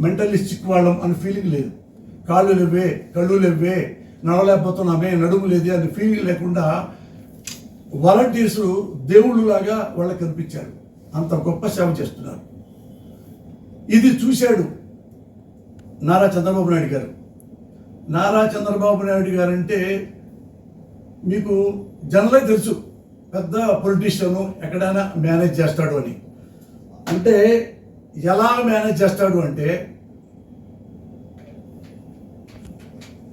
మెంటలిస్టిక్ వాళ్ళం అని ఫీలింగ్ లేదు. కాళ్ళు లేవే కళ్ళు లేవే నడవలేకపోతున్నామే నడుము లేదే అని ఫీలింగ్ లేకుండా వాలంటీర్స్ దేవుళ్ళులాగా వాళ్ళకి కనిపించారు. అంత గొప్ప సేవ చేస్తున్నారు. ఇది చూశాడు నారా చంద్రబాబు నాయుడు గారు. నారా చంద్రబాబు నాయుడు గారు అంటే మీకు జనరల్ తెలుసు పెద్ద పొలిటీషియను ఎక్కడైనా మేనేజ్ చేస్తాడు అని. అంటే ఎలా మేనేజ్ చేస్తాడు అంటే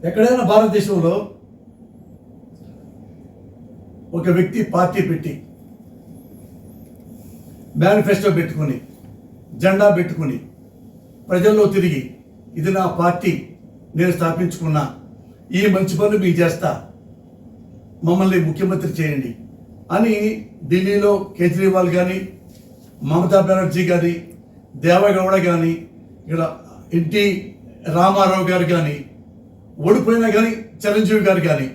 ఎక్కడైనా భారతదేశంలో ఒక వ్యక్తి పార్టీ పెట్టి మేనిఫెస్టో పెట్టుకుని జెండా పెట్టుకుని ప్రజల్లో తిరిగి ఇది నా పార్టీ నేను స్థాపించుకున్నా ఈ మంచి పనులు మీకు చేస్తా మమ్మల్ని ముఖ్యమంత్రి చేయండి అని ఢిల్లీలో కేజ్రీవాల్ కానీ మమతా బెనర్జీ కానీ దేవగౌడ కానీ ఇక్కడ ఎన్టీ రామారావు గారు కానీ ఓడిపోయినా కానీ చిరంజీవి గారు కానీ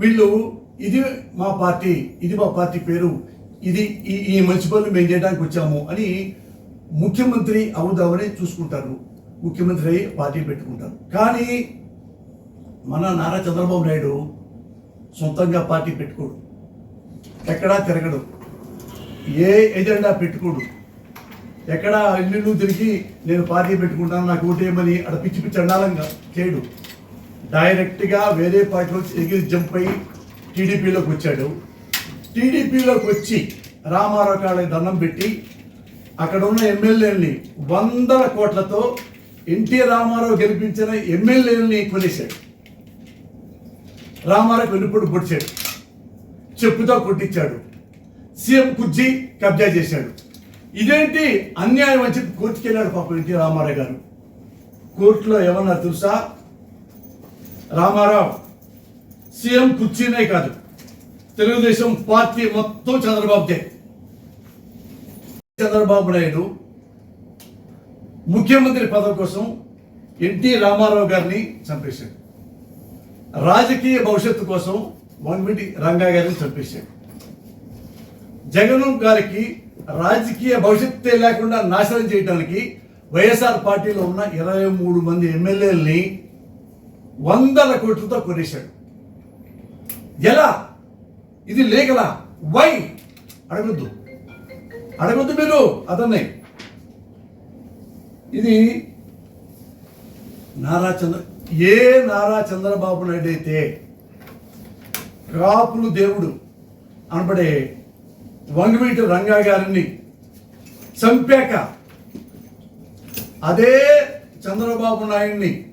వీళ్ళు ఇది మా పార్టీ ఇది మా పార్టీ పేరు ఇది ఈ ఈ మంచి పనులు మేము చేయడానికి వచ్చాము అని ముఖ్యమంత్రి అవుదామని చూసుకుంటారు. ముఖ్యమంత్రి అయ్యి పార్టీ పెట్టుకుంటారు. కానీ మన నారా చంద్రబాబు నాయుడు సొంతంగా పార్టీ పెట్టుకోడు. ఎక్కడా తిరగడు. ఏ ఎజెండా పెట్టుకోడు. ఎక్కడ ఇల్లు తిరిగి నేను పార్టీ పెట్టుకుంటాను నాకు ఓటేయమని అక్కడ పిచ్చి పిచ్చి అండాలంగా చేయడు. డైరెక్ట్గా వేరే పార్టీలో ఎగిరి జంప్ అయ్యి టీడీపీలోకి వచ్చాడు. టీడీపీలోకి వచ్చి రామారావు కాడ దండం పెట్టి అక్కడ ఉన్న ఎమ్మెల్యేలని వందల కోట్లతో ఎన్టీ రామారావు గెలిపించిన ఎమ్మెల్యేలని కొనేశాడు. రామారావు వెనుపడు పొడిచాడు. చెప్పుతో కొట్టించాడు. సీఎం కుర్జీ కబ్జా చేశాడు. ఇదేంటి అన్యాయం అని చెప్పి కోర్టుకి వెళ్ళాడు పాపం ఎన్టీ రామారావు గారు. కోర్టులో ఏమన్నారు తెలుసా? రామారావు సీఎం కుర్చీనే కాదు. తెలుగుదేశం పార్టీ మొత్తం చంద్రబాబుదే. చంద్రబాబు నాయుడు ముఖ్యమంత్రి పదవి కోసం ఎన్టీ రామారావు గారిని చంపేశాడు. రాజకీయ భవిష్యత్తు కోసం వన్మిటి రంగా గారిని చంపేశాడు. జగన్ గారికి రాజకీయ భవిష్యత్తే లేకుండా నాశనం చేయడానికి వైఎస్ఆర్ పార్టీలో ఉన్న ఇరవై మూడు మంది ఎమ్మెల్యేలని వందల కోట్లతో కొనేశాడు. ఎలా? ఇది లేగలా? వై అడగద్దు. అడగద్దు మీరు అతన్ని. ఇది నారా చంద్ర ఏ నారా చంద్రబాబు నాయుడు అయితే కాపులు దేవుడు అనబడే వంగవీటి రంగా గారిని చంపాక అదే చంద్రబాబు నాయుడిని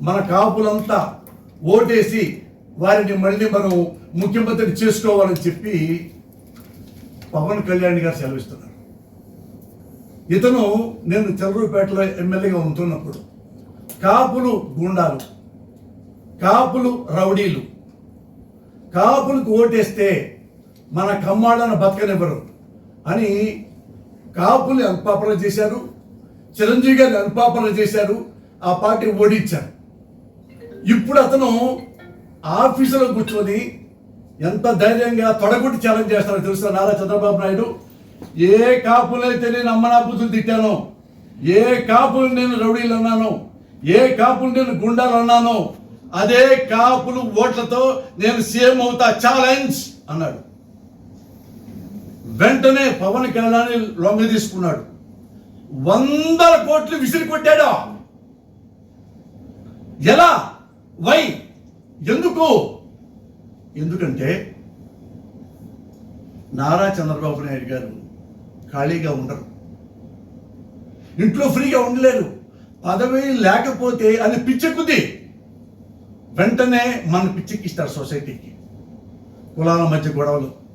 మన కాపులంతా ఓటేసి వారిని మళ్ళీ మనం ముఖ్యమంత్రి చేసుకోవాలని చెప్పి పవన్ కళ్యాణ్ గారు సెలవిస్తున్నారు. ఇతను నేను చంద్రపేటలో ఎమ్మెల్యేగా ఉంటున్నప్పుడు కాపులు గుండాలు కాపులు రౌడీలు కాపులకు ఓటేస్తే మన కమ్మాళ్ళను బతకనివ్వరు అని కాపులు అల్పాపన చేశారు చిరంజీవి గారిని అల్పాపన చేశారు ఆ పార్టీ ఓడించారు. ఇప్పుడు అతను ఆఫీసులో కూర్చొని ఎంత ధైర్యంగా తొడగొట్టి ఛాలెంజ్ చేస్తారో తెలుసా నారా చంద్రబాబు నాయుడు? ఏ కాపులైతే నేను అమ్మనా బుద్ధులు తిట్టానో ఏ కాపులు నేను రౌడీలు అన్నాను ఏ కాపులు నేను గుండాలు అన్నాను అదే కాపులు ఓట్లతో నేను సీఎం అవుతా ఛాలెంజ్ అన్నాడు. వెంటనే పవన్ కళ్యాణ్ లొంగ తీసుకున్నాడు. వందల కోట్లు విసిరి కొట్టాడు ఎలా? వై? ఎందుకు? ఎందుకంటే నారా చంద్రబాబు నాయుడు గారు ఖాళీగా ఉండరు. ఇంట్లో ఫ్రీగా ఉండలేరు. పదవి లేకపోతే అది పిచ్చెక్కుద్ది. వెంటనే మన పిచ్చెక్కిస్తారు సొసైటీకి. కులాల మధ్య గొడవలు.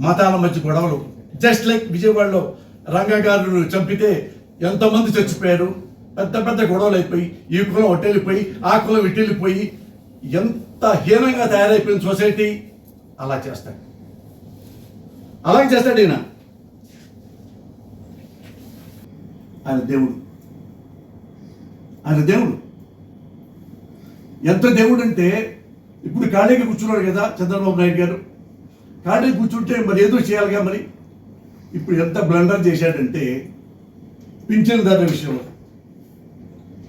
మతాల మధ్య గొడవలు. జస్ట్ లైక్ విజయవాడలో రంగా గారు చంపితే ఎంతమంది చచ్చిపోయారు. పెద్ద పెద్ద గొడవలు అయిపోయి ఈ కులం ఒట్టెళ్ళిపోయి ఆ కులం ఇట్టెళ్ళిపోయి ఎంత హీనంగా తయారైపోయిన సొసైటీ అలా చేస్తాడు. అలాగే చేస్తాడు ఈయన. ఆయన దేవుడు. ఆయన దేవుడు. ఎంత దేవుడు అంటే ఇప్పుడు ఖాళీగా కూర్చున్నాడు కదా చంద్రబాబు నాయుడు గారు. కానీ కూర్చుంటే మరి ఏదో చేయాలిగా మరి? ఇప్పుడు ఎంత బ్లండర్ చేశాడంటే పింఛన్దారుల విషయంలో.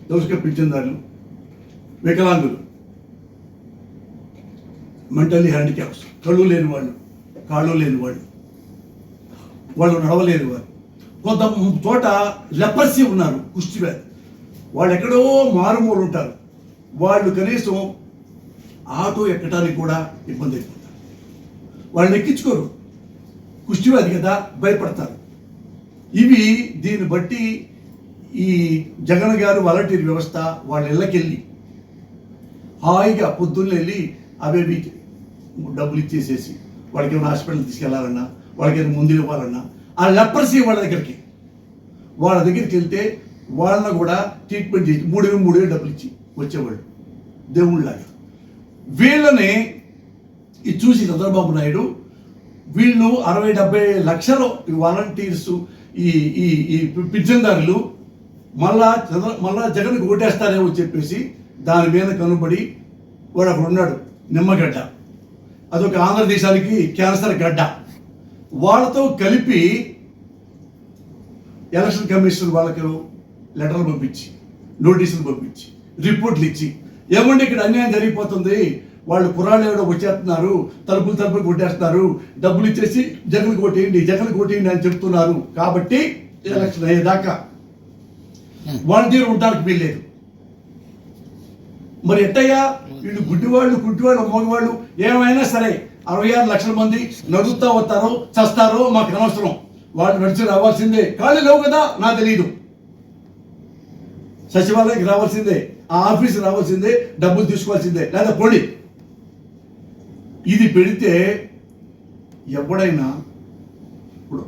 దోసుక పింఛన్దారులు వికలాంగులు మెంటల్లీ హ్యాండిక్యాప్స్. కళ్ళు లేని వాళ్ళు కాళ్ళు లేని వాళ్ళు వాళ్ళు నడవలేని వారు. కొంత చోట లెపర్సీ ఉన్నారు కుష్టి వ్యాధి. వాళ్ళు ఎక్కడో మారుమూలు ఉంటారు వాళ్ళు కనీసం ఆటో ఎక్కడానికి కూడా ఇబ్బంది అవుతుంది వాళ్ళని ఎక్కించుకోరు. కుష్టివాది కదా భయపడతారు. ఇవి దీన్ని బట్టి ఈ జగన్ గారు వాలంటీర్ వ్యవస్థ వాళ్ళ ఇళ్ళకెళ్ళి హాయిగా పొద్దున్న వెళ్ళి అవేవి డబ్బులు ఇచ్చేసేసి వాళ్ళకి ఏమైనా హాస్పిటల్ తీసుకెళ్ళాలన్నా వాళ్ళకి ఏమైనా ముందు ఇవ్వాలన్నా ఆ లెపర్సీ వాళ్ళ దగ్గరికి. వాళ్ళ దగ్గరికి వెళ్తే వాళ్ళని కూడా ట్రీట్మెంట్ చేసి మూడు వేలు మూడు వేలు డబ్బులు ఇచ్చి వచ్చేవాళ్ళు. దేవుళ్ళలాగా. వీళ్ళని ఇది చూసి చంద్రబాబు నాయుడు వీళ్ళు అరవై డెబ్బై లక్షలు వాలంటీర్స్ ఈ ఈ ఈ పింఛన్దారులు మళ్ళా చంద్ర మళ్ళా జగన్కి ఓటేస్తారేమో చెప్పేసి దాని మీద కనుబడి వాడు అక్కడ ఉన్నాడు నిమ్మగడ్డ. అదొక ఆంధ్రదేశానికి క్యాన్సర్ గడ్డ. వాళ్ళతో కలిపి ఎలక్షన్ కమిషన్ వాళ్ళకు లెటర్లు పంపించి నోటీసులు పంపించి రిపోర్ట్లు ఇచ్చి. ఏమంటే ఇక్కడ అన్యాయం జరిగిపోతుంది? వాళ్ళు కురాళ్ళు ఎవడో వచ్చేస్తున్నారు తలుపులు తలుపులు కొట్టేస్తున్నారు డబ్బులు ఇచ్చేసి జగన్ కొట్టేయండి జగన్ కొట్టేయండి అని చెప్తున్నారు. కాబట్టి ఎలక్షన్ అయ్యేదాకా వాలంటీర్ ఉండడానికి వీల్లేదు. మరి ఎట్టయ్యా? వీళ్ళు గుడ్డివాళ్ళు గుడ్డివాళ్ళు మగవాళ్ళు ఏమైనా సరే అరవై ఆరు లక్షల మంది నడుస్తూ వస్తారో చస్తారో మాకు అనవసరం. వాళ్ళు నడిచి రావాల్సిందే. ఖాళీ లేవు కదా? నాకు తెలియదు సచివాలయానికి రావాల్సిందే. ఆ ఆఫీస్ రావాల్సిందే. డబ్బులు తీసుకోవాల్సిందే. లేదా పొడి. ఇది పెడితే ఎవడైనా ఇప్పుడు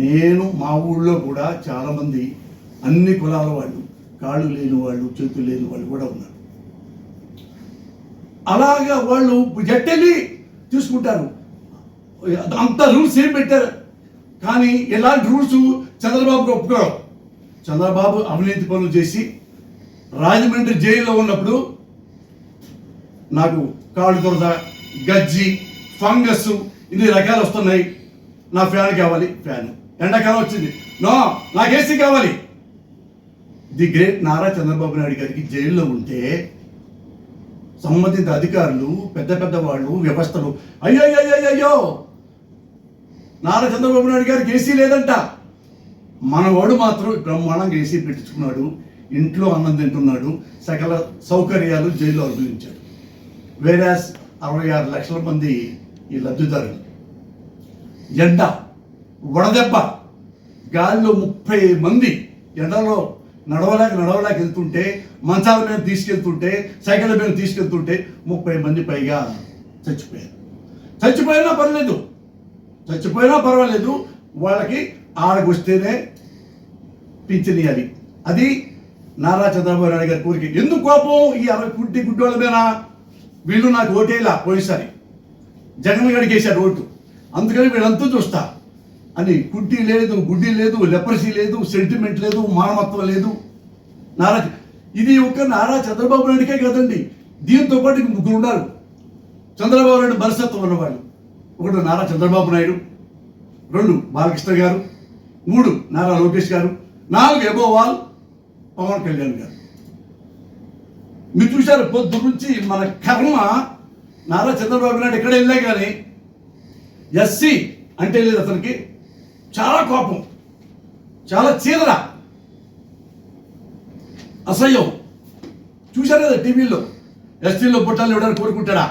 నేను మా ఊళ్ళో కూడా చాలామంది అన్ని కులాల వాళ్ళు కాళ్ళు లేని వాళ్ళు చేతులు లేని వాళ్ళు కూడా ఉన్నారు. అలాగా వాళ్ళు జట్టెళ్ళి తీసుకుంటారు అంత రూల్స్ ఏం పెట్టారు? కానీ ఎలాంటి రూల్స్ చంద్రబాబుకి ఒప్పుకోరు. చంద్రబాబు అవినీతి పనులు చేసి రాజమండ్రి జైల్లో ఉన్నప్పుడు నాకు కాళ్ళు దొరద గజ్జి ఫంగస్ ఇన్ని రకాలు వస్తున్నాయి. నా ఫ్యాన్ కావాలి ఫ్యాన్. ఎండాకాలం వచ్చింది. నో నాకు ఏసీ కావాలి. ది గ్రేట్ నారా చంద్రబాబు నాయుడు గారికి జైల్లో ఉంటే సంబంధిత అధికారులు పెద్ద పెద్ద వాళ్ళు వ్యవస్థలు అయ్యో అయ్యో అయ్యో నారా చంద్రబాబు నాయుడు గారికి ఏసీ లేదంట. మనవాడు మాత్రం బ్రహ్మాండంగా ఏసీ పెట్టించుకున్నాడు. ఇంట్లో అన్నం తింటున్నాడు. సకల సౌకర్యాలు జైల్లో అనుభవించాడు. వేరాస్ అరవై ఆరు లక్షల మంది ఈ లబ్ధిదారులు. ఎండ వడదెబ్బ గాలిలో ముప్పై మంది ఎండలో నడవలేక నడవలేక వెళ్తుంటే మంచాల మీద తీసుకెళ్తుంటే సైకిల్ మీద తీసుకెళ్తుంటే ముప్పై మంది పైగా చచ్చిపోయారు. చచ్చిపోయినా పర్లేదు చచ్చిపోయినా పర్వాలేదు. వాళ్ళకి ఆడకు వస్తేనే పింఛనియాలి అది. నారా చంద్రబాబు నాయుడు గారి కోరిక. ఎందుకు కోపం? ఈ అరవై పుట్టి గుడ్డోళ్ళ మీద వీళ్ళు నాకు ఓటేలా పోయినసారి. జగన్ గడికి వేశారు ఓటు అందుకని వీళ్ళంతా చూస్తా. అని కుట్టి లేదు గుడ్డి లేదు లెపరసీ లేదు సెంటిమెంట్ లేదు మానవత్వం లేదు. నారా ఇది ఒక నారా చంద్రబాబు నాయుడికే కదండి. దీంతో పాటు ముగ్గురు ఉన్నారు. చంద్రబాబు నాయుడు మనస్తత్వం ఉన్నవాళ్ళు. ఒకటి నారా చంద్రబాబు నాయుడు రెండు బాలకృష్ణ గారు మూడు నారా లోకేష్ గారు నాలుగు ఎబోవాల్ పవన్ కళ్యాణ్ గారు. మీరు చూశారు పొద్దు నుంచి మన కర్మ నారా చంద్రబాబు నాయుడు ఎక్కడ వెళ్ళా కానీ ఎస్సీ అంటే లేదు అతనికి. చాలా కోపం చాలా చీదర అసహ్యం. చూశారు కదా టీవీలో ఎస్టీలో పుట్టాలని ఎవడని కోరుకుంటాడా?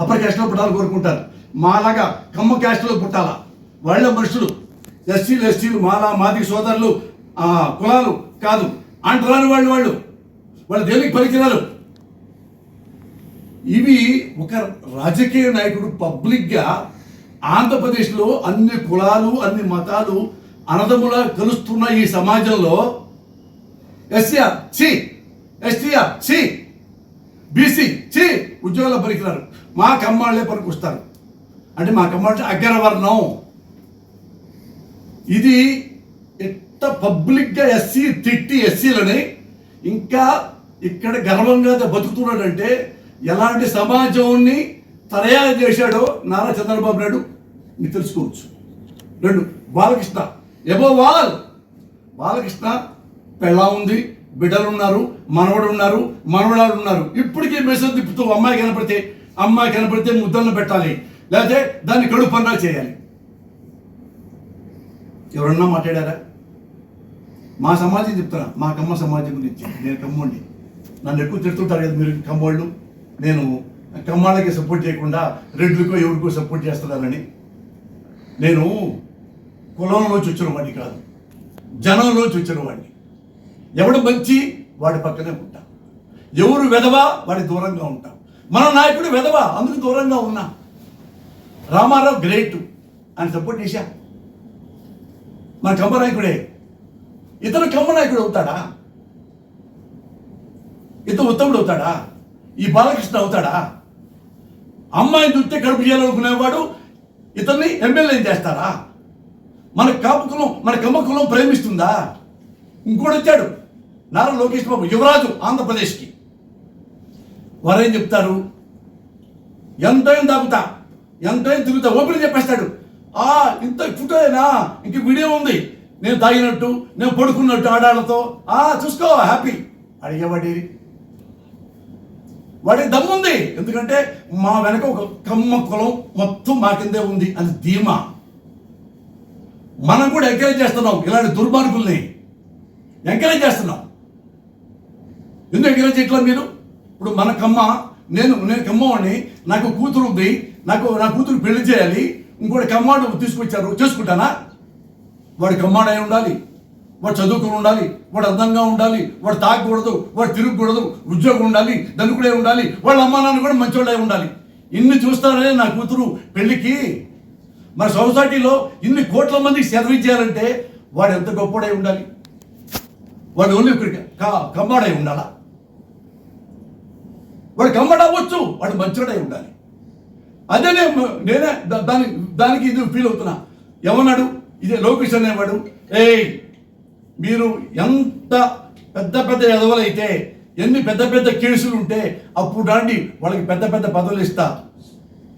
అప్పర్ క్యాస్ట్లో పుట్టాలని కోరుకుంటారు. మాలాగా కమ్మ క్యాస్ట్లో పుట్టాలా? వాళ్ళ మనుషులు ఎస్సీలు ఎస్టీలు మాలా మాది సోదరులు కులాలు కాదు అంటరాని వాళ్ళు వాళ్ళు. వాళ్ళు దేనికి పనికిరారు? ఇవి ఒక రాజకీయ నాయకుడు పబ్లిక్గా ఆంధ్రప్రదేశ్లో అన్ని కులాలు అన్ని మతాలు అనదములా కలుస్తున్న ఈ సమాజంలో SCR C STR C BC C ఉద్యోగాల పనికిరారు. మా కమ్మాళ్ళే పనికొస్తారు. అంటే మా కమ్మాళ్ళు అగ్రవర్ణం. ఇది ఎట్ట పబ్లిక్గా ఎస్సీ తిట్టి ఎస్సీలని ఇంకా ఇక్కడ గర్వంగా బతుకుతున్నాడంటే ఎలాంటి సమాజాన్ని తయారు చేశాడో నారా చంద్రబాబు నాయుడు మీరు తెలుసుకోవచ్చు. రెండు బాలకృష్ణ. ఎబో వాల్ బాలకృష్ణ పెళ్ళా ఉంది బిడ్డలు ఉన్నారు మనవడు ఉన్నారు మనవడాలు ఉన్నారు ఇప్పటికీ మెసేజ్ తిప్పుతూ అమ్మాయి కనపడితే అమ్మాయి కనపడితే ముద్దలను పెట్టాలి. లేకపోతే దాన్ని కడుపు పన్నా చేయాలి. ఎవరన్నా మాట్లాడారా? మా సమాజం చెప్తారా మా కమ్మ సమాజం గురించి నేను కమ్మండి. నన్ను ఎక్కువ తిడుతుంటారు కదా మీరు కమ్మోళ్ళు. నేను కమ్మాళ్ళకి సపోర్ట్ చేయకుండా రెడ్లకో ఎవరికో సపోర్ట్ చేస్తున్నానని. నేను కులంలోంచి వచ్చిన వాడిని కాదు. జనంలోంచి వచ్చిన వాడిని. ఎవడు మంచి వాడి పక్కనే ఉంటా. ఎవరు వెధవా వాడి దూరంగా ఉంటాం. మన నాయకుడు వెధవా అందుకు దూరంగా ఉన్నా. రామారావు గ్రేట్ అని సపోర్ట్ చేశా. మన కమ్మ నాయకుడే. ఇతను కమ్మ నాయకుడు అవుతాడా? ఇంత ఉత్తముడు అవుతాడా? ఈ బాలకృష్ణ అవుతాడా? అమ్మాయిని చూస్తే కడుపు చేయాలనుకునేవాడు ఇతన్ని ఎమ్మెల్యే చేస్తారా? మన కాపుకులం మన కమ్మకులం ప్రేమిస్తుందా? ఇంకోటి వచ్చాడు నారా లోకేష్ బాబు యువరాజు ఆంధ్రప్రదేశ్కి. వారేం చెప్తారు? ఎంతైనా దాగుతా ఎంతైనా తిరుగుతా ఓపెన్ చెప్పేస్తాడు. ఆ ఇంత ఫోటోయేనా ఇంక వీడియో ఉంది. నేను తాగినట్టు నేను పడుకున్నట్టు ఆడాళ్ళతో. ఆ చూసుకో హ్యాపీ. అడిగేవాడేరి వాడి దమ్ముంది ఎందుకంటే మా వెనక ఒక కమ్మ కులం మొత్తం మా కిందే ఉంది. అది ధీమా. మనం కూడా ఎంకరేజ్ చేస్తున్నాం ఇలాంటి దుర్మార్గుల్ని. ఎంకరేజ్ చేస్తున్నాం. ఎందుకు ఎంకరేజ్ చేయట్లా మీరు? ఇప్పుడు మన కమ్మ నేను నేను కమ్మవాడిని. నాకు కూతురు ఉంది. నాకు నా కూతురు పెళ్ళి చేయాలి. ఇంకోటి కమ్మాడు తీసుకొచ్చారు. చేసుకుంటానా? వాడి కమ్మాడై ఉండాలి. వాడు చదువుకుని ఉండాలి వాడు అందంగా ఉండాలి వాడు తాగకూడదు వాడు తిరగకూడదు ఉద్యోగం ఉండాలి ధనుకుడే ఉండాలి వాళ్ళ అమ్మా నాన్న కూడా మంచోళ్ళే ఉండాలి. ఇన్ని చూస్తారనే నా కూతురు పెళ్ళికి మన సొసైటీలో ఇన్ని కోట్ల మందికి సర్వీస్ చేయాలంటే వాడు ఎంత గొప్పడై ఉండాలి? వాడు ఓన్లీ ఒకరికి కా కమ్మాడై ఉండాలా? వాడు కమ్మడ అవ్వచ్చు వాడు మంచోడై ఉండాలి. అదే నేను నేనే దాని దానికి ఇది ఫీల్ అవుతున్నా. ఎవన్నాడు? ఇదే లోకేష్ అనేవాడు ఏయ్! మీరు ఎంత పెద్ద పెద్ద ఎదవలైతే ఎన్ని పెద్ద పెద్ద కేసులు ఉంటే అప్పుడు అండి వాళ్ళకి పెద్ద పెద్ద పదవులు ఇస్తా.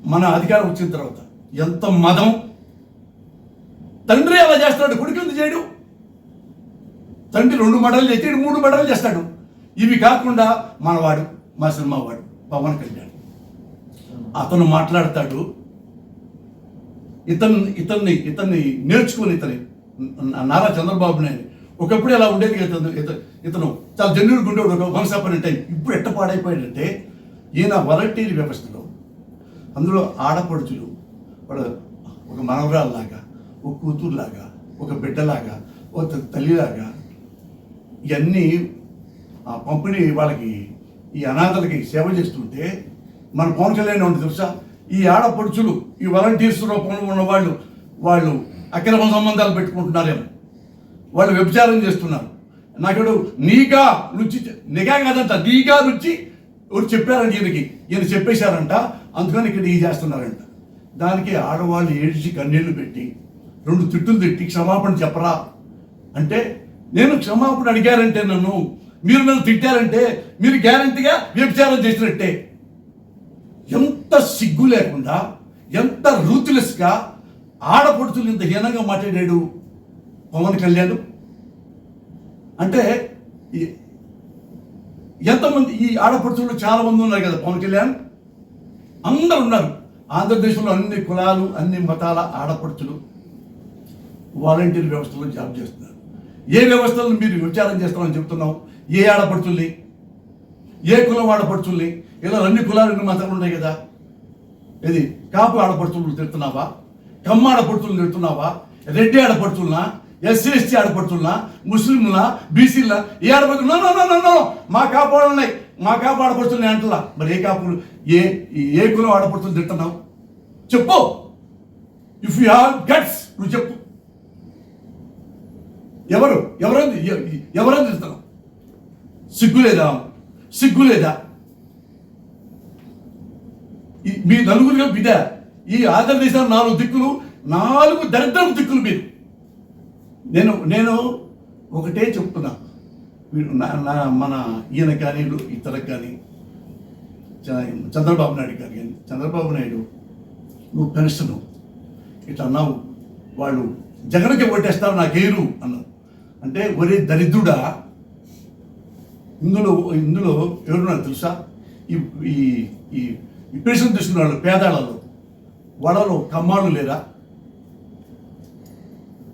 మన అధికారం వచ్చిన తర్వాత. ఎంత మదం. తండ్రి అలా చేస్తాడు కొడుకు ఎందుకు చేయడు? తండ్రి రెండు మడలు చేసి మూడు మెడలు చేస్తాడు. ఇవి కాకుండా మనవాడు మా సినిమా వాడు పవన్ కళ్యాణ్. అతను మాట్లాడతాడు. ఇతను ఇతన్ని ఇతన్ని నేర్చుకుని ఇతని నారా చంద్రబాబు నాయుడు ఒకప్పుడు అలా ఉండేది ఇతను ఇతను చాలా జన్యుడు గుండెడు మనసాపని టైం ఇప్పుడు ఎట్ట పాడైపోయాడంటే ఈయన వాలంటీర్ వ్యవస్థలో అందులో ఆడపడుచులు వాడు ఒక మనవరాల్లాగా ఒక కూతురులాగా ఒక బిడ్డలాగా ఒక తల్లిలాగా ఇవన్నీ ఆ పంపిణీ వాళ్ళకి ఈ అనాథలకి సేవ చేస్తుంటే మన పవన్ కళ్యాణ్ ఉంది తెలుసా? ఈ ఆడపడుచులు ఈ వాలంటీర్స్ రూపంలో ఉన్న వాళ్ళు వాళ్ళు అక్రమ సంబంధాలు పెట్టుకుంటున్నారేమో. వాళ్ళు వ్యభిచారం చేస్తున్నారు. నాకుడు నీగా రుచి నిఘా కాదంట నీగా రుచి ఎవరు చెప్పారంట ఈయనకి. ఈయన చెప్పేశారంట అందుకని ఇక్కడ ఈ చేస్తున్నారంట. దానికి ఆడవాళ్ళు ఏడ్చి కన్నీళ్ళు పెట్టి రెండు తిట్టులు తిట్టి క్షమాపణ చెప్పరా? అంటే నేను క్షమాపణ అడిగారంటే నన్ను మీరు నన్ను తిట్టారంటే మీరు గ్యారంటీగా వ్యభిచారం చేసినట్టే. ఎంత సిగ్గు లేకుండా ఎంత రూత్లెస్గా ఆడపడుచులు ఇంత హీనంగా మాట్లాడాడు. పవన్ కళ్యాణ్. అంటే ఎంతమంది ఈ ఆడపడుచులు చాలా మంది ఉన్నారు కదా పవన్ కళ్యాణ్. అందరు ఉన్నారు. ఆంధ్రప్రదేశ్లో అన్ని కులాలు అన్ని మతాల ఆడపడుచులు వాలంటీర్ వ్యవస్థలో జాబ్ చేస్తున్నారు. ఏ వ్యవస్థలను మీరు విచారం చేస్తామని చెప్తున్నాం ఏ ఆడపడుచుల్ని? ఏ కులం ఆడపడుచుల్ని? ఇలా అన్ని కులాలు అన్ని మతాలు ఉన్నాయి కదా. ఇది కాపు ఆడపడుచులు తిడుతున్నావా? కమ్మ ఆడపడుచులు తిడుతున్నావా? రెడ్డి ఆడపడుచులనా? ఎస్సీ ఎస్టీ ఆడపడుతున్నా ముస్లింలా బీసీలా ఏ ఆడపడుతున్నా మా కాపాడున్నాయి మా కాపు ఆడపడుతున్నాయి అంటలా. మరి ఏ కాపులు? ఏ ఏ కులం ఆడపడుతుంది తిడుతున్నావు చెప్పు. ఇఫ్ యూ హావ్ గట్స్ నువ్వు చెప్పు. ఎవరు? ఎవరైంది ఎవరైంది తింటున్నావు సిగ్గు లేదా? సిగ్గు లేదా? మీ నలుగురుగా బిడ్డ ఈ ఆంధ్రదేశం నాలుగు దిక్కులు నాలుగు దరిద్రపు దిక్కులు మీరు. నేను నేను ఒకటే చెప్తున్నా. వీడు నా నా- మన ఈయన కానీ ఇతరకు కానీ చంద్రబాబు నాయుడు గారు కానీ చంద్రబాబు నాయుడు నువ్వు పెన్షన్ ఇట్లా అన్నావు. వాళ్ళు జగన్కి ఓటేస్తావు నాకేరు అన్నావు. అంటే ఒరే దరిద్రుడా. ఇందులో ఇందులో ఎవరున్నారు తెలుసా? ఈ ఈ ఈ పెన్షన్ తీసుకున్న వాళ్ళు పేదాళ్ళలో వాళ్ళలో కమ్మాళ్ళు లేరా?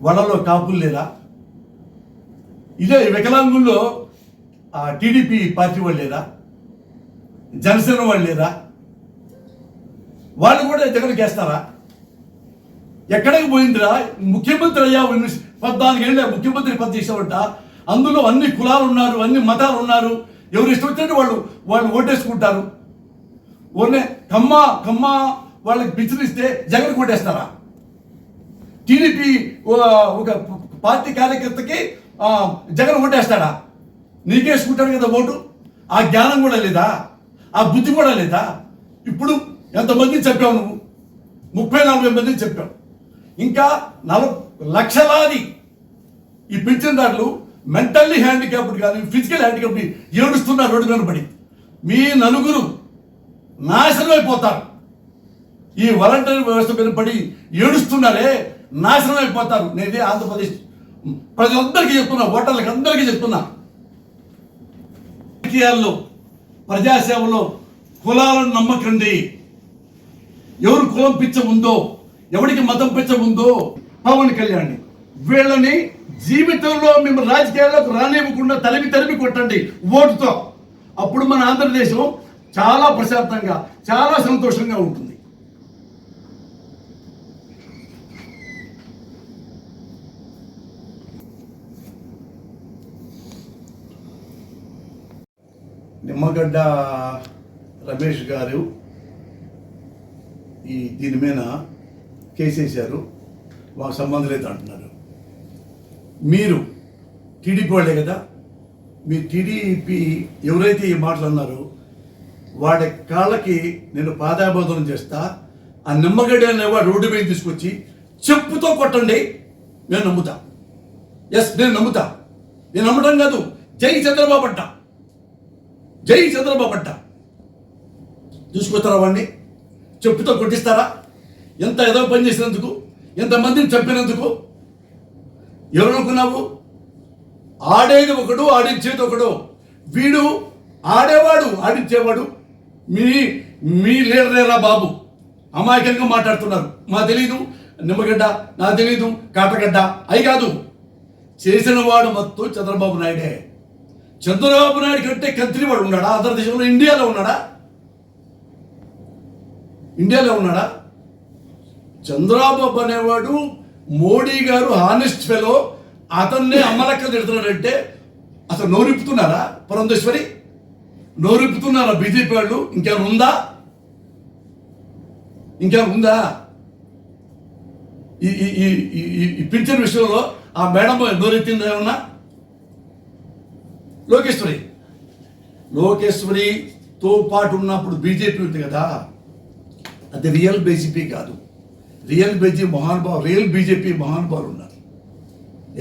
వలలో కాపులు లేరా? ఇదే వికలాంగుల్లో టీడీపీ పార్టీ వాళ్ళు లేరా? జనసేన వాళ్ళు లేరా? వాళ్ళు కూడా జగన్కి వేస్తారా? ఎక్కడికి పోయిందిరా? ముఖ్యమంత్రి అయ్యా పద్నాలుగేళ్ళ ముఖ్యమంత్రి పదవి చేసావంట అందులో అన్ని కులాలు ఉన్నారు అన్ని మతాలు ఉన్నారు. ఎవరు ఇష్టం వచ్చినట్టు వాళ్ళు వాళ్ళు ఓటేసుకుంటారు. ఓనే కమ్మ కమ్మ వాళ్ళకి పిచ్చినిస్తే జగన్ కొట్టేస్తారా టీడీపీ ఒక పార్టీ కార్యకర్తకి జగన్ ఓటేస్తాడా? నీకేసుకుంటాడు కదా ఓటు? ఆ జ్ఞానం కూడా లేదా? ఆ బుద్ధి కూడా లేదా? ఇప్పుడు ఎంతమందిని చెప్పావు నువ్వు? ముప్పై నలభై మందిని చెప్పావు. ఇంకా నలభై లక్షలాది ఈ పింఛన్దారులు మెంటల్లీ హ్యాండిక్యాప్డ్ కానీ ఫిజికల్ హ్యాండిక్యాప్డ్ ఏడుస్తున్నారు రోడ్డు మీద పడి. మీ నలుగురు నాశనం అయిపోతారు ఈ వాలంటీర్ వ్యవస్థ మీద పడి ఏడుస్తున్నారే నాశనం అయిపోతారు. నేనే ఆంధ్రప్రదేశ్. ప్రజలందరికీ చెప్తున్నా ఓటర్లకి అందరికీ చెప్తున్నా. రాజకీయాల్లో ప్రజాసేవలో కులాలను నమ్మకండి. ఎవరు కులం పిచ్చ ఉందో ఎవరికి మతం పిచ్చ ఉందో పవన్ కళ్యాణ్. వీళ్ళని జీవితంలో మేము రాజకీయాల్లోకి రానివ్వకుండా తరిమి తలిపి కొట్టండి ఓటుతో. అప్పుడు మన ఆంధ్రదేశం చాలా ప్రశాంతంగా చాలా సంతోషంగా ఉంటుంది. నిమ్మగడ్డ రమేష్ గారు ఈ దీని మీద కేసేశారు మాకు సంబంధం లేదు అంటున్నారు. మీరు టీడీపీ వాళ్ళే కదా? మీ టీడీపీ ఎవరైతే ఈ మాటలు అన్నారో వాడి కాళ్ళకి నేను పాదాబోధనం చేస్తా. ఆ నిమ్మగడ్డ అనేవాడు రోడ్డు మీద తీసుకొచ్చి చెప్పుతో కొట్టండి నేను నమ్ముతా. ఎస్ నేను నమ్ముతా. నేను నమ్మటం కాదు. జై చంద్రబాబు అంటా. జై చంద్రబాబు అంట. చూసుకొస్తారా వాడిని చెప్పుతో కొట్టిస్తారా? ఎంత ఏదో పని చేసినందుకు ఎంతమందిని చంపినందుకు? ఎవరనుకున్నావు? ఆడేది ఒకడు ఆడించేది ఒకడు. వీడు ఆడేవాడు ఆడించేవాడు. మీ మీ లేరా బాబు? అమాయకంగా మాట్లాడుతున్నారు. మా తెలీదు నిమ్మగడ్డ నా తెలీదు కాటగడ్డ. అయి కాదు. చేసిన వాడు మొత్తం చంద్రబాబు నాయుడే. చంద్రబాబు నాయుడు కంటే కంత్రి ఉన్నాడా? ఉన్నాడా ఆంధ్రదేశంలో ఇండియాలో ఉన్నాడా? ఇండియాలో ఉన్నాడా? చంద్రబాబు అనేవాడు మోడీ గారు హానెస్ట్ ఫెలో అతన్నే అమ్మలక్క తిడుతున్నాడంటే అసలు నోరిప్పుతున్నారా పురంధేశ్వరి? నోరిప్పుతున్నారా బీజేపీ వాళ్ళు? ఇంకేమైనా ఉందా? ఇంకేమైనా ఉందా? ఈ ఈ ఈ పింఛన్ విషయంలో ఆ మేడం నోరెత్తిందా ఏమన్నా? లోకేశ్వరి. లోకేశ్వరితో పాటు ఉన్నప్పుడు బీజేపీ ఉంది కదా. అది రియల్ బీజేపీ కాదు. రియల్ బీజేపీ మహానుభావు రియల్ బీజేపీ మహానుభావులు ఉన్నారు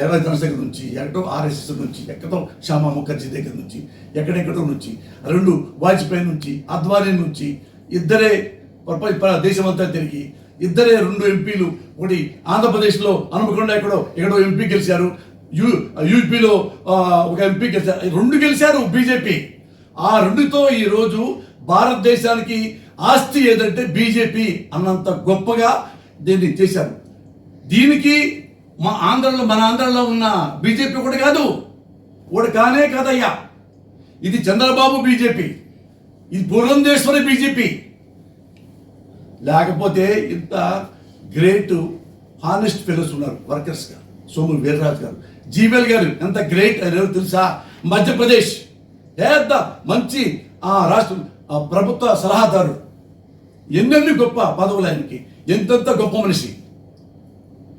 ఎర్ర జనస దగ్గర నుంచి ఎక్కడో ఆర్ఎస్ఎస్ నుంచి ఎక్కడో శ్యామా ముఖర్జీ దగ్గర నుంచి ఎక్కడెక్కడో నుంచి రెండు వాజ్పేయి నుంచి అద్వానీ నుంచి ఇద్దరే ప్రపంచ దేశమంతా తిరిగి ఇద్దరే రెండు ఎంపీలు ఒకటి ఆంధ్రప్రదేశ్లో హనుమకొండ ఎక్కడో ఎక్కడో ఎంపీ గెలిచారు. యూ యూపీలో ఒక ఎంపీ గెలిచారు రెండు గెలిచారు బీజేపీ. ఆ రెండుతో ఈరోజు భారతదేశానికి ఆస్తి ఏదంటే బీజేపీ అన్నంత గొప్పగా దీన్ని చేశారు. దీనికి మా ఆంధ్రలో మన ఆంధ్రలో ఉన్న బీజేపీ ఒకటి కాదు ఒకటి కానే కాదయ్యా. ఇది చంద్రబాబు బీజేపీ ఇది పురంధేశ్వరి బీజేపీ. లేకపోతే ఇంత గ్రేట్ హానెస్ట్ ఫెలోస్ ఉన్నారు వర్కర్స్గా సోము వీర్రాజు గారు. జీవెల్ గారు ఎంత గ్రేట్ అనేది తెలుసా? మధ్యప్రదేశ్ పెద్ద మంచి ఆ రాష్ట్ర ఆ ప్రభుత్వ సలహాదారు ఎన్నెన్ని గొప్ప పదవులు ఆయనకి. ఎంతెంత గొప్ప మనిషి.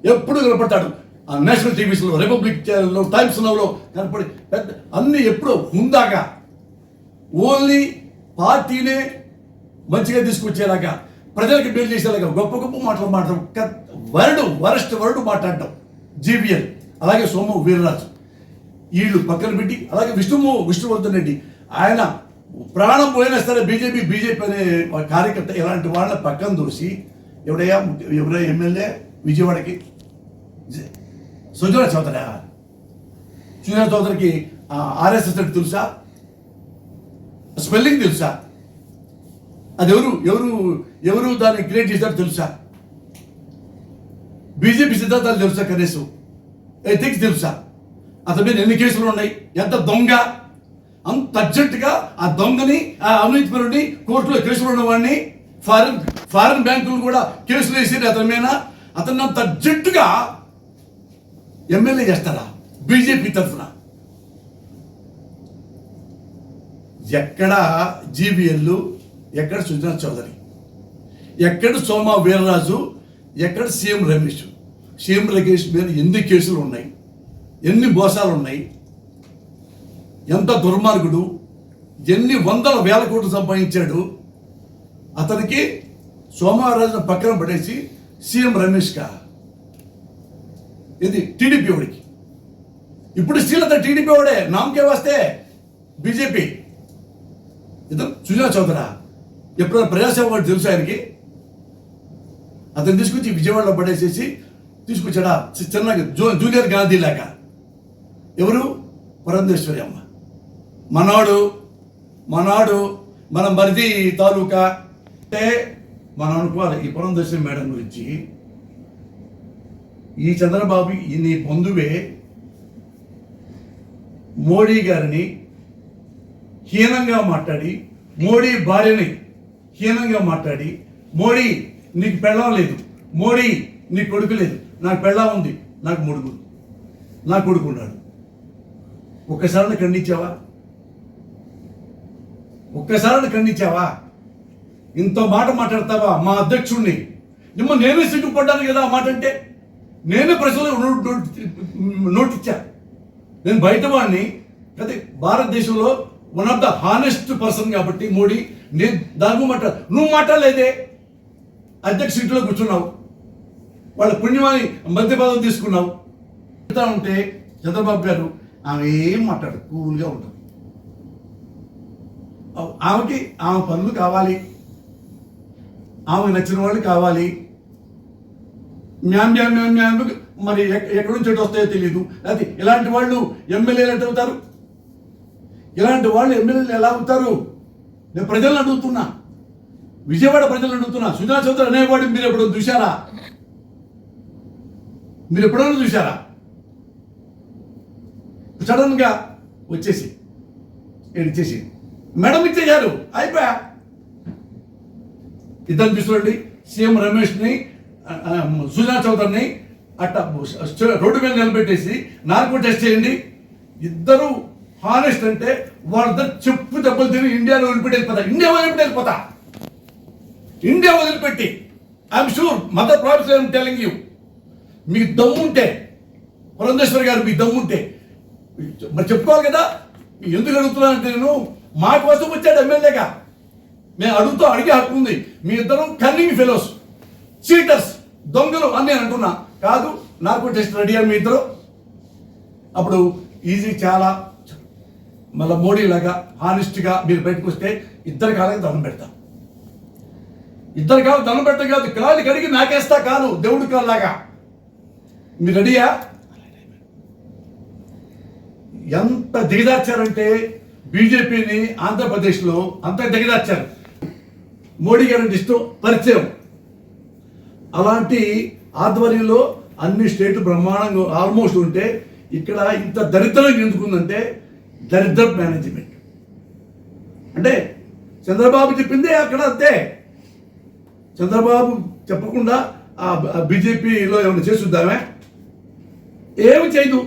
ఎప్పుడు కనపడతాడు ఆ నేషనల్ టీవీస్లో రిపబ్లిక్ ఛానల్లో టైమ్స్ నవ్లో కనపడి పెద్ద అన్ని ఎప్పుడో ఉందాగా ఓన్లీ పార్టీనే మంచిగా తీసుకొచ్చేలాగా ప్రజలకు మేలు చేసేలాగా గొప్ప గొప్ప మాటలు మాట్లాడడం వరడు వరస్ట్ వరడు మాట్లాడటం జీబీఎల్ అలాగే సోము వీరరాజు. వీళ్ళు పక్కన పెట్టి అలాగే విష్ణుము విష్ణువర్ధన్ రెడ్డి. ఆయన ప్రాణం పోయినా సరే బీజేపీ బీజేపీ అనే కార్యకర్త ఇలాంటి వాళ్ళ పక్కన దూసి ఎవడయ్యా ఎవరో ఎమ్మెల్యే? విజయవాడకి. జ- సుజనా చౌదరా. సుజనా చౌదరికి ఆర్ఎస్ఎస్ అంటే తెలుసా? స్పెల్లింగ్ తెలుసా? అది ఎవరు ఎవరు ఎవరు దాన్ని క్రియేట్ చేశారో తెలుసా? బీజేపీ సిద్ధాంతాలు తెలుసా కనీసం? ఎథిక్స్ తెలుసా అతని మీద ఎన్ని కేసులు ఉన్నాయి? ఎంత దొంగ? అంత అర్జెంటుగా ఆ దొంగని ఆ అవినీతి పరుడిని కోర్టులో కేసులు ఉన్నవాడిని ఫారిన్ ఫారిన్ బ్యాంకులు కూడా కేసులు వేసి అతని మీద. అతన్ని అంత అర్జెంటుగా ఎమ్మెల్యే చేస్తారా? బీజేపీ తరఫున. ఎక్కడ జీబీఎల్ ఎక్కడ సుజనా చౌదరి ఎక్కడ సోమా వీరరాజు ఎక్కడ సీఎం రమేష్? సీఎం రమేష్ మీద ఎన్ని కేసులు ఉన్నాయి? ఎన్ని మోసాలు ఉన్నాయి? ఎంత దుర్మార్గుడు? ఎన్ని వందల వేల కోట్లు సంపాదించాడు? అతనికి సోమవారాజును పక్కన పడేసి సీఎం రమేష్క ఇది టీడీపీ వాడికి. ఇప్పుడు శ్రీలత టీడీపీ వాడే. నామకే వస్తే బీజేపీ. ఇతను సుజనా చౌదరా. ఎప్పుడైనా ప్రజాసేవ వాడు తెలుసు ఆయనకి? అతను తీసుకొచ్చి విజయవాడలో పడేసేసి తీసుకొచ్చాడా? చిన్న జూ జూనియర్ గాంధీ లాగా ఎవరు? పురంధేశ్వరి అమ్మ. మనాడు మనాడు మన మరిది తాలూకా. అంటే మనం అనుకోవాలి ఈ పురంధేశ్వరి మేడం గురించి ఈ చంద్రబాబు నీ బంధువే మోడీ గారిని హీనంగా మాట్లాడి మోడీ భార్యని హీనంగా మాట్లాడి మోడీ నీకు పెళ్ళం లేదు మోడీ నీ కొడుకు లేదు. నాకు పెళ్ళా ఉంది నాకు ముడుగు నా కొడుకు ఉన్నాడు. ఒక్కసారి ఖండించావా? ఒక్కసారి ఖండించావా? ఇంత మాట మాట్లాడతావా మా అధ్యక్షుడిని నిమ్మ నేనే సిగ్గుపడ్డాను కదా ఆ మాట అంటే? నేనే ప్రశ్నలు నోటిచ్చా? నేను బయట వాడిని అదే భారతదేశంలో one of the honest person కాబట్టి మోడీ నేను దాని మాట నువ్వు మాట్లాడలేదే? అధ్యక్ష సీట్లో కూర్చున్నావు. వాళ్ళ పుణ్యమాని మంత్రి పదవి తీసుకున్నావు చెప్తా ఉంటే చంద్రబాబు గారు ఆమె ఏం మాట్లాడు కూల్గా ఉంటుంది. ఆమెకి ఆమె పనులు కావాలి. ఆమె నచ్చిన వాళ్ళు కావాలి. మ్యామ్ మ్యామ్ మ్యామ్ మ్యామ్ మరి ఎక్కడి నుంచి ఎటు వస్తాయో తెలియదు అది ఇలాంటి వాళ్ళు ఎమ్మెల్యేలు ఎట్ అవుతారు? ఇలాంటి వాళ్ళు ఎమ్మెల్యేలు ఎలా అవుతారు? నేను ప్రజలను అడుగుతున్నా. విజయవాడ ప్రజలను అడుగుతున్నా. సుజనా చౌదరి అనేవాడు మీరు ఎప్పుడు చూశారా? మీరు ఎప్పుడైనా చూసారా సడన్గా వచ్చేసి ఇచ్చేసి మేడం ఇచ్చేశారు అయిపోయా? ఇద్దరు చూసుకోండి సీఎం రమేష్ని సుజనా చౌదరిని అట్ట రోడ్డు మీద నిలబెట్టేసి నార్కో టెస్ట్ చేయండి. ఇద్దరు హానెస్ట్ అంటే వాళ్ళిద్దరు చెప్పు దెబ్బలు తిని ఇండియాలో వదిలిపెట్టి వెళ్ళిపోతా ఇండియా వదిలిపెట్టి వెళ్ళిపోతా ఇండియా వదిలిపెట్టి. I'm sure mother problems I'm telling you. మీకు దమ్ముంటే పురంధేశ్వరి గారు మీ దమ్ముంటే మరి చెప్పుకోవాలి కదా ఎందుకు అడుగుతున్నానంటే నేను మా కోసం వచ్చాడు ఎమ్మెల్యేగా. మేము అడుగుతూ అడిగే హక్కు ఉంది. మీ ఇద్దరు కన్నింగ్ ఫెలోస్ చీటర్స్ దొంగలు అని నేను అంటున్నా. కాదు నాకు టెస్ట్ రెడీ అని మీ ఇద్దరు. అప్పుడు ఈజీ చాలా మళ్ళీ మోడీ లాగా హానెస్ట్గా మీరు బయటకు వస్తే ఇద్దరు కాళ్ళకి దండం పెడతాం. ఇద్దరు కాళ్ళు దండం పెట్టడం కాదు కాళ్ళు కడిగి నాకేస్తా కాదు దేవుడి కాళ్ళలాగా. మీరు రెడీయా? ఎంత దిగదార్చారంటే బీజేపీని ఆంధ్రప్రదేశ్లో అంత దిగదార్చారు మోడీ గారి ఇష్టం పరిచయం. అలాంటి ఆధ్వర్యంలో అన్ని స్టేట్లు బ్రహ్మాండంగా ఆల్మోస్ట్ ఉంటే ఇక్కడ ఇంత దరిద్రం ఎందుకుందంటే దరిద్ర మేనేజ్మెంట్. అంటే చంద్రబాబు చెప్పిందే అక్కడ అంతే. చంద్రబాబు చెప్పకుండా ఆ బీజేపీలో ఏమైనా చేసుద్దామే ఏమి చేయదు.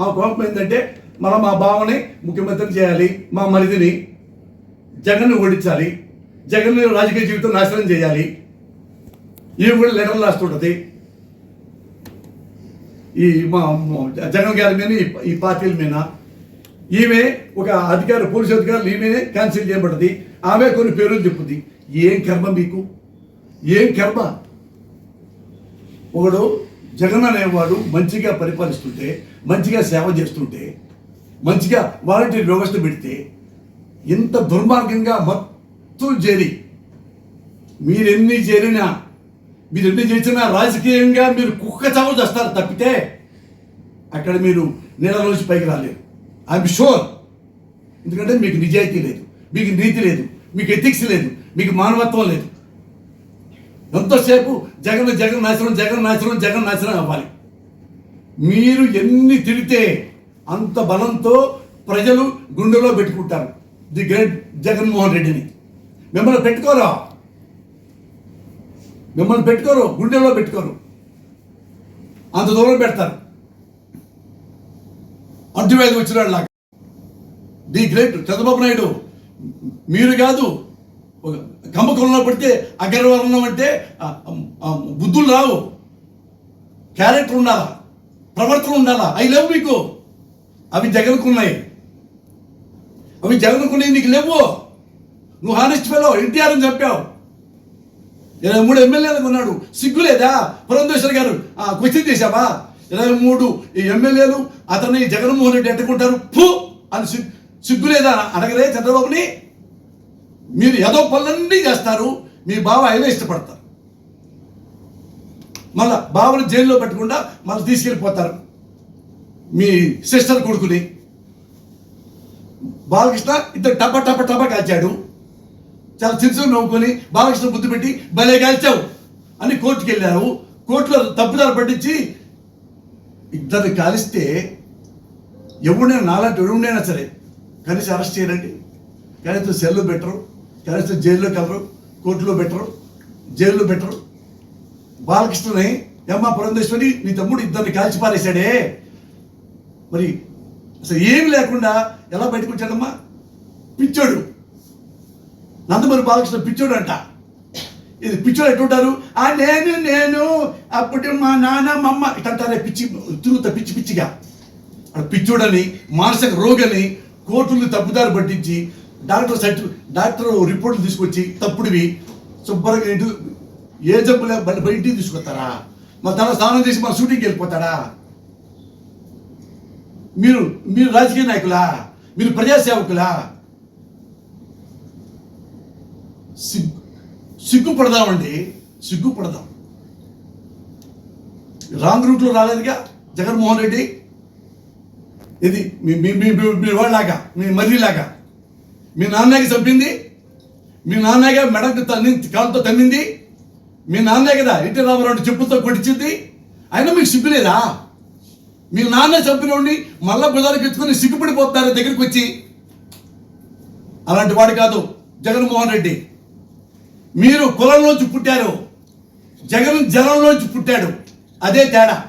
ఆ కోపం ఏంటంటే మనం మా బావని ముఖ్యమంత్రిని చేయాలి మా మరిదిని జగన్ను ఓడించాలి జగన్ రాజకీయ జీవితం నాశనం చేయాలి. ఈమె కూడా లెటర్లు రాస్తుంటుంది. ఈ మా జగన్ గారి మీద ఈ- పార్టీల మీద. ఈమె ఒక అధికారి పోలీసు అధికారులు ఈమె క్యాన్సిల్ చేయబడింది ఆమె కొన్ని పేర్లు చెప్పుద్ది ఏం కర్మ మీకు? ఏం కర్మ? ఒకడు జగన్ అనేవాడు మంచిగా పరిపాలిస్తుంటే మంచిగా సేవ చేస్తుంటే మంచిగా వాలంటీర్ వ్యవస్థ పెడితే ఇంత దుర్మార్గంగా మొత్తం చేరి మీరెన్ని చేరినా మీరెన్ని చేసినా రాజకీయంగా మీరు కుక్క చావు చేస్తారు తప్పితే అక్కడ మీరు నీళ్ళలోంచి పైకి రాలేరు. ఐఎమ్ షూర్ ఎందుకంటే మీకు నిజాయితీ లేదు మీకు నీతి లేదు మీకు ఎథిక్స్ లేదు మీకు మానవత్వం లేదు. ఎంతసేపు జగన్ జగన్ నాశనం జగన్ నాశనం జగన్ నాశనం అవ్వాలి? మీరు ఎన్ని తిడితే అంత బలంతో ప్రజలు గుండెలో పెట్టుకుంటారు. ది గ్రేట్ జగన్మోహన్ రెడ్డిని. మిమ్మల్ని పెట్టుకోరు? మిమ్మల్ని పెట్టుకోరు గుండెలో పెట్టుకోరు. అంత దూరం పెడతారు. అంటువేది వచ్చినాడు లాగా ది గ్రేట్ చంద్రబాబు నాయుడు. మీరు కాదు కమ్మకంలో పడితే అగ్రవర్ణం అంటే బుద్ధులు రావు. క్యారెక్టర్ ఉండాలా? ప్రవర్తన ఉండాలా? అవి లేవు మీకు. అవి జగన్కున్నాయి. అవి జగన్కున్నాయి నీకు లేవు. నువ్వు హానెస్ట్ ఫెలో ఎన్టీఆర్ అని చెప్పావు. ఇరవై మూడు ఎమ్మెల్యేలకు ఉన్నాడు సిగ్గు లేదా? పురంధేశ్వర్ గారు క్వశ్చన్ చేశావా? ఇరవై మూడు ఈ ఎమ్మెల్యేలు అతన్ని జగన్మోహన్ రెడ్డి ఎట్టుకుంటారు ఫు! అని సిగ్గు సిగ్గు లేదా? అడగలే చంద్రబాబుని. మీరు ఏదో పనులన్నీ చేస్తారు మీ బావ అయినా ఇష్టపడతారు. మళ్ళా బావని జైల్లో పెట్టకుండా మళ్ళీ తీసుకెళ్ళిపోతారు. మీ సిస్టర్ కొడుకుని. బాలకృష్ణ ఇద్దరు టప టప టప కాల్చాడు. చాలా చిరుసు నవ్వుకొని బాలకృష్ణ బుద్ధి పెట్టి భలే కాల్చావు అని కోర్టుకి వెళ్ళారు. కోర్టులో తప్పుదారు పట్టించి ఇద్దరిని కాలిస్తే ఎవడైనా నాలాంటి ఎవడైనా సరే కనీసం అరెస్ట్ చేయరండి కనీసం సెల్లు పెట్టరు. కనీసం జైల్లోకి వెళ్ళరు కోర్టులో పెట్టరు జైల్లో పెట్టరు. బాలకృష్ణని యమ్మ పురంధేశ్వరి నీ తమ్ముడు ఇద్దరిని కాల్చి పారేశాడే. మరి అసలు ఏమి లేకుండా ఎలా బయటకు వచ్చాడమ్మా పిచ్చోడు. నందమూరి బాలకృష్ణ పిచ్చోడు అంట ఇది పిచ్చోడు ఎట్టుంటారు ఆ నేను నేను అప్పుడు మా నాన్న మా అమ్మ ఇట్టంటారే పిచ్చి తిరుగుతా పిచ్చి పిచ్చిగా. పిచ్చోడని మానసిక రోగని కోర్టుల్ని తప్పుదారు పట్టించి డాక్టర్ సర్టిఫికేట్ డాక్టర్ రిపోర్ట్లు తీసుకొచ్చి తప్పుడివి శుభ్రంగా ఇంటి ఏ జబ్బు లే బయట ఇంటికి తీసుకొస్తారా? మా తన స్నానం చేసి మా షూటింగ్కి వెళ్ళిపోతాడా? మీరు మీరు రాజకీయ నాయకులా? మీరు ప్రజాసేవకులా? సిగ్గు సిగ్గుపడదామండి సిగ్గుపడదాం. రాంగ్ రూట్లో రాలేదుగా జగన్మోహన్ రెడ్డి? ఇది మీ మీ మీ- మీ వాళ్ళలాగా మీ మర్రిలాగా. మీ నాన్నకి చంపింది. మీ నాన్నగా మెడకు తన్ని కాలుతో తన్నింది. మీ నాన్నే కదా ఎన్టీ రామారావు చెప్పుతో కొట్టించింది. అయినా మీకు సిగ్గులేదా మీ నాన్న చంపినోడిని మళ్ళా బుధానికి ఎత్తుకుని సిగ్గుపడిపోతున్నారు దగ్గరికి వచ్చి. అలాంటి వాడు కాదు జగన్మోహన్ రెడ్డి. మీరు కులంలోంచి పుట్టారు. జగన్ జనంలోంచి పుట్టాడు. అదే తేడా.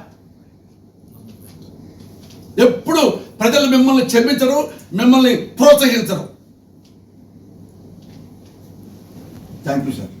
ఎప్పుడు ప్రజలు మిమ్మల్ని క్షమించరు మిమ్మల్ని ప్రోత్సహించరు. Thank you sir